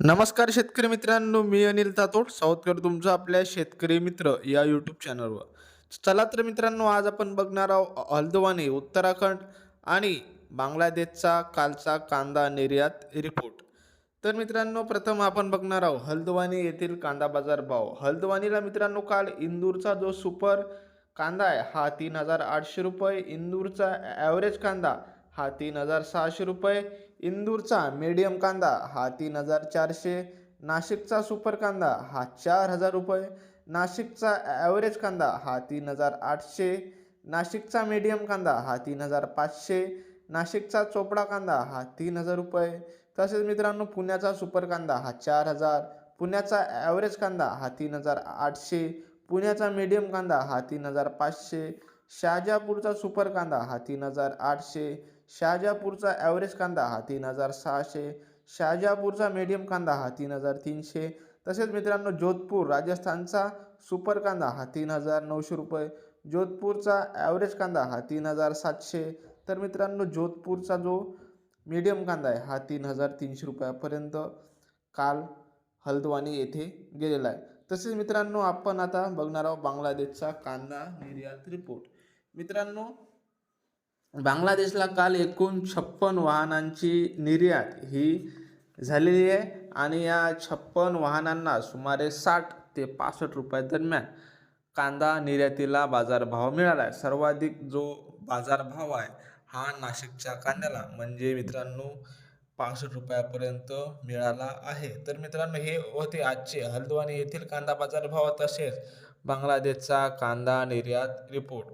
नमस्कार शेतकरी मित्रांनो मी अनिल तातोड सावतकर तुमचं आपल्या शेतकरी मित्र या यूट्यूब चॅनलवर चला तर मित्रांनो आज आपण बघणार आहोत हल्द्वानी उत्तराखंड आणि बांगलादेशचा कालचा कांदा निर्यात रिपोर्ट तर मित्रांनो प्रथम आपण बघणार आहोत हल्द्वानी येथील कांदा बाजार भाव. हल्द्वानीला मित्रांनो काल इंदूरचा जो सुपर कांदा आहे हा तीन हजार आठशे रुपये इंदूरचा ॲव्हरेज कांदा हा तीन हजार सहाशे रुपये इंदूरचा मीडियम कांदा हा तीन हजार चारशे नाशिकचा सुपर कांदा हा चार हजार रुपये नाशिकचा ॲव्हरेज कांदा हा तीन हजार आठशे नाशिकचा मीडियम कांदा हा तीन हजार पाचशे नाशिकचा चोपडा कांदा हा तीन हजार रुपये. तसेच मित्रांनो पुण्याचा सुपर कांदा हा चार हजार पुण्याचा ॲव्हरेज कांदा हा तीन हजार आठशे पुण्याचा मीडियम कांदा हा तीन हजार पाचशे शहाजापूरचा सुपर कांदा हा तीन हजार आठशे शहाजापूरचा ॲव्हरेज कांदा हा तीन हजार सहाशे शहाजापूरचा मीडियम कांदा हा तीन हजार तीनशे. तसेच मित्रांनो जोधपूर राजस्थानचा सुपर कांदा हा तीन हजार नऊशे रुपये. जोधपूरचा ॲव्हरेज कांदा हा तीन हजार सातशे. तर मित्रांनो जोधपूरचा जो मीडियम कांदा आहे हा तीन हजार तीनशे रुपयापर्यंत काल हल्द्वानी येथे गेलेला आहे. तसेच मित्रांनो आपण आता बघणार आहोत बांगलादेशचा कांदा निर्यात रिपोर्ट मित्रांनो बांगलादेशला काल एकूण छप्पन वाहनांची निर्यात ही झालेली आहे आणि या छप्पन वाहनांना सुमारे साठ ते पासष्ट रुपये दरम्यान कांदा निर्यातीला बाजारभाव मिळाला आहे. सर्वाधिक जो बाजारभाव आहे हा नाशिकच्या कांद्याला म्हणजे मित्रांनो पासष्ट रुपयापर्यंत मिळाला आहे. तर मित्रांनो हे होते आजचे हल्द्वानी येथील कांदा बाजारभाव तसेच बांगलादेशचा कांदा निर्यात रिपोर्ट.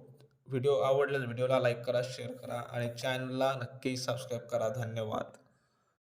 व्हिडिओ आवडल्यास व्हिडिओला लाईक करा शेअर करा आणि चॅनलला नक्की सबस्क्राईब करा. धन्यवाद.